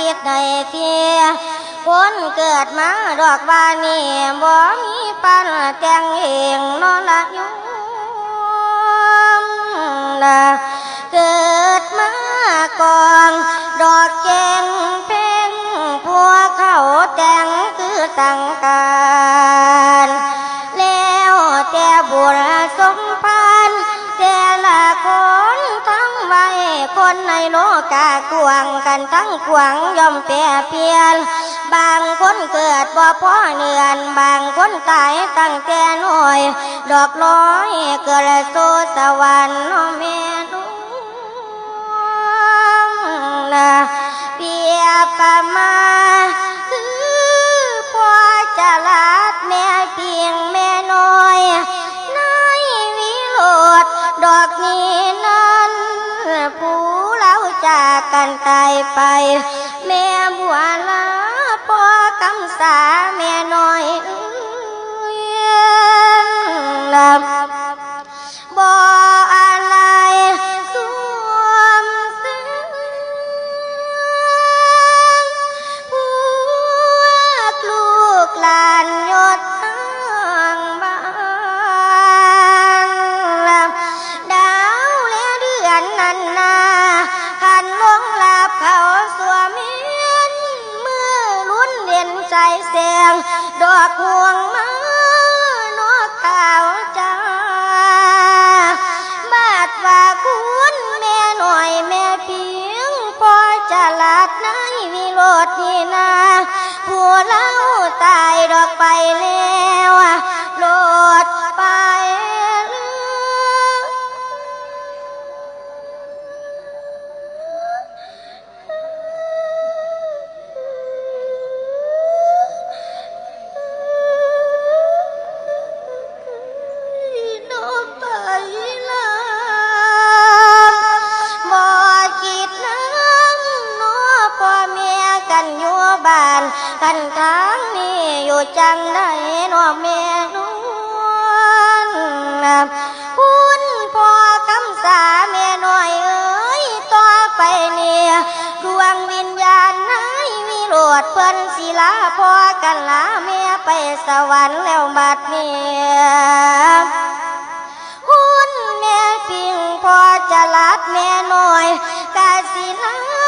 คิดในเทียคนเกิดมาดอกบานนี่บ่มีปันแต่งเองนอนละยุ่มนะเกิดมาก่อนดอกแกงเพ่งพวกเขาแต่งคือสังกา โลกากวางกันทั้งกวางย่อมแปรเปลี่ยน บางคนเกิดบ่พ่อเนือน บางคนตายตั้งแต่น้อย ดอกลอยเกิดสู่สวรรค์น้องแม่นุ่งนะเปียประมาากกันตายไป แม่บัวลาพ่อกำสาแม่น้อยเอ้ยลับบ่ เด่นใจแสง ดอกห่วงมานอกขาวจ้าบาดว่าคุณแม่หน่อยแม่เพียงพอจะลาดในวิโรดนี่นาผัวเล่าตายดอกไปแล้ว จังได้นอแม่นวลคุณพ่อคำสาแม่น้อยเอ้ยต่อไปเนี่ยดวงวิญญาณนายวิโรดเพิ่นศิลาพ่อกันลาแม่ไปสวรรค์แล้วบัดเนี่ยหุ่นแม่พิงพ่อจะลัดแม่น้อยกาสิลา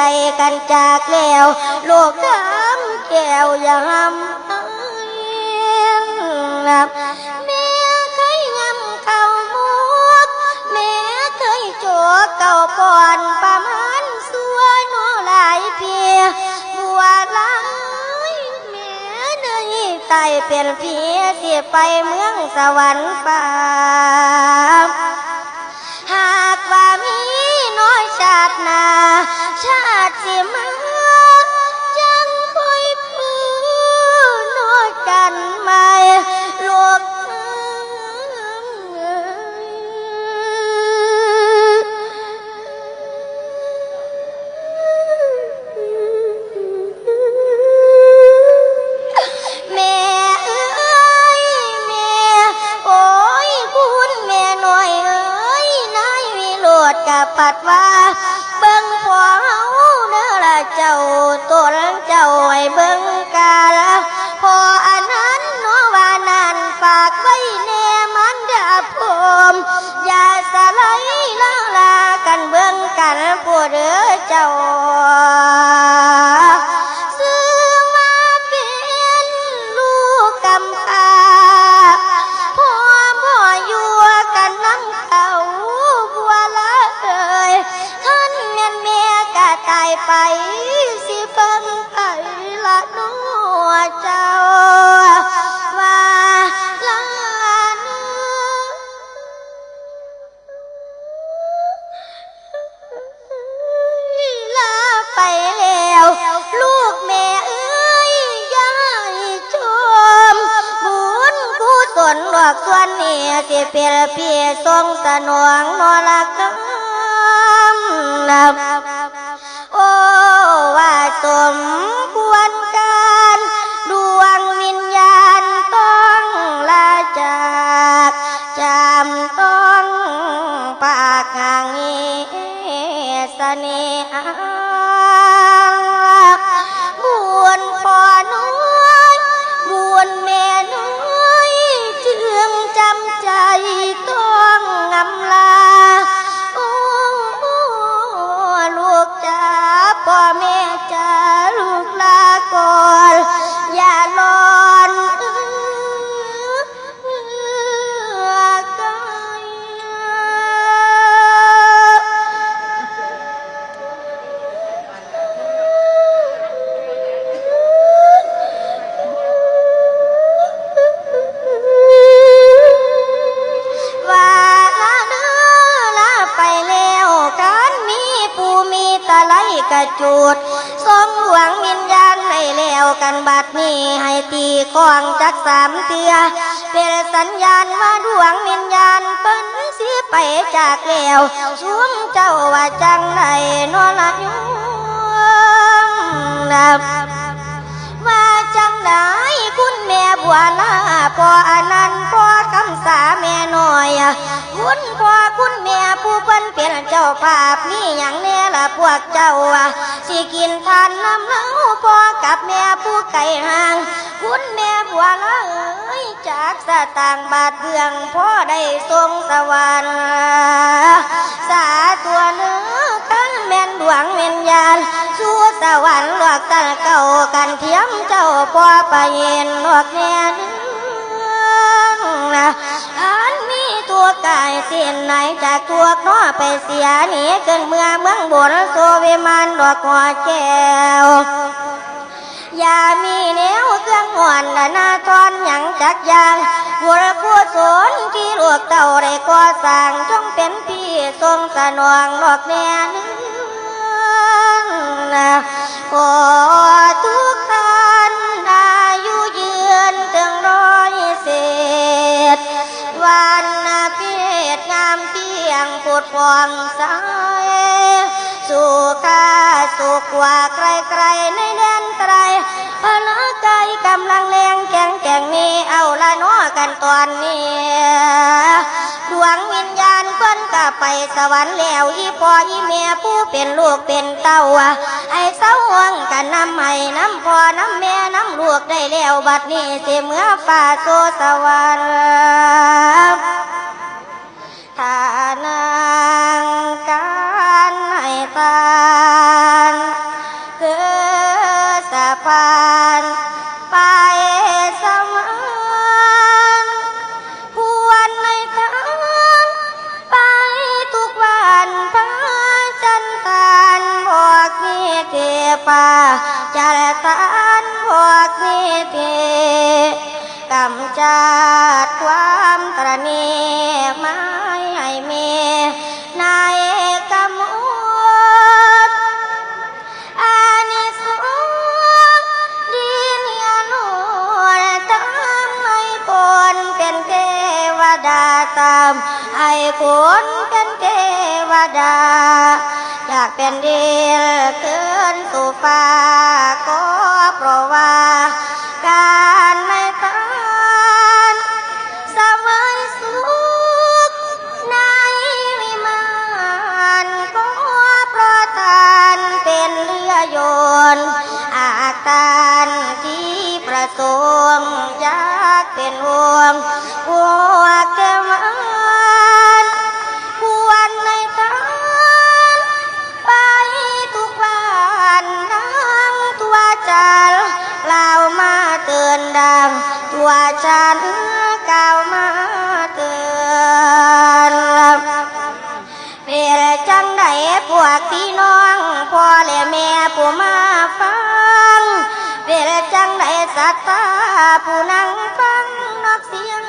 ไกลกันจากแล้วลูกคำแก้วอย่าหำเอ้ยแม่เคยงำข้าวหมกแม่เคยโจกเก่าก่อนประมาณสัวโนหลายเพียบัวลายแม่เนยตายเป็นเพียเสียไปเมืองสวรรค์ฟ้า ปัดว่า กส่วนนี้สิเป็นพี่ทรงสนวงนอละกำนับโอ้ว่าสม กระจุดสมหวังวิญญาณในแล้วกันบัดนี้ให้ตีกลองจักสามเตือเป็นสัญญาณว่าดวงวิญญาณเปิ้นสิไปจากแล้วสวมเจ้าว่าจังไหนอละยุนับ แม่บัวลาพ่ออนันต์พ่อคำสาแม่น้อยคุณพ่อคุณแม่ผู้เพิ่นเป็นเจ้าภาพมีหยังแน่ละพวกเจ้าสิกินทานน้ำเล้าพ่อกับแม่ผู้ไก่ห่าง คุณแม่บัวลาเอ้ยจากสตางบาทเบืองพ่อได้ทรงสวรรค์สาตัวเนื้อตั้ง แม่นดวงวิญญาณสู่สวรรค์หลอกกันเก่ากันเทียมเจ้าพ่อไปเย็นหลอกแน่เดืองนะอันมีตัวกายสิ้นไหนจากทวกน้อไปเสียหนีเกินเมืองเมืองบนโซเวมานดอกหัวแก้วอย่ามีแนวเครื่องห่อนและนาทอนหยังจักยางบุรกุศลที่ลูกเต่าได้ก่อสร้างจงเป็นพี่ทรงสนองหลอกแน่นือง ขอทุกท่านอายุยืนถึงร้อยเศษ วันเพศงามเที่ยงผุดฟองใสสู่กาสุขกว่าใครๆในแดนไตรพละกายกำลังแรงแข็งแกร่งนี้เอาละน้อกันตอนนี้ดวงวิญญา ไปสวรรค์แล้วอีพ่ออีแม่ผู้เป็นลูกเป็นเต้าไอ้เศร้าห่วงกันนำให้น้ำพ่อน้ำแม่น้ำลูกได้แล้วบัดนี้สิเมื่อป่าโซสวรรค์ามให้คนเป็นเทวดาอยากเป็นดีลขึ้นสู่ฟ้าก็เพราะว่า การในทานสมัยสุขในวิมานก็เพราะทานเป็นเรือยนต์อาตานที่ประสงค์อยากเป็นวงพวแก ก่ามาเตือนเป็นจังไดพวกพี่น้องพ่อและแม่ผู้มาฟังเป็นจังไดสัตตาผู้นั่งฟังนอกเสียง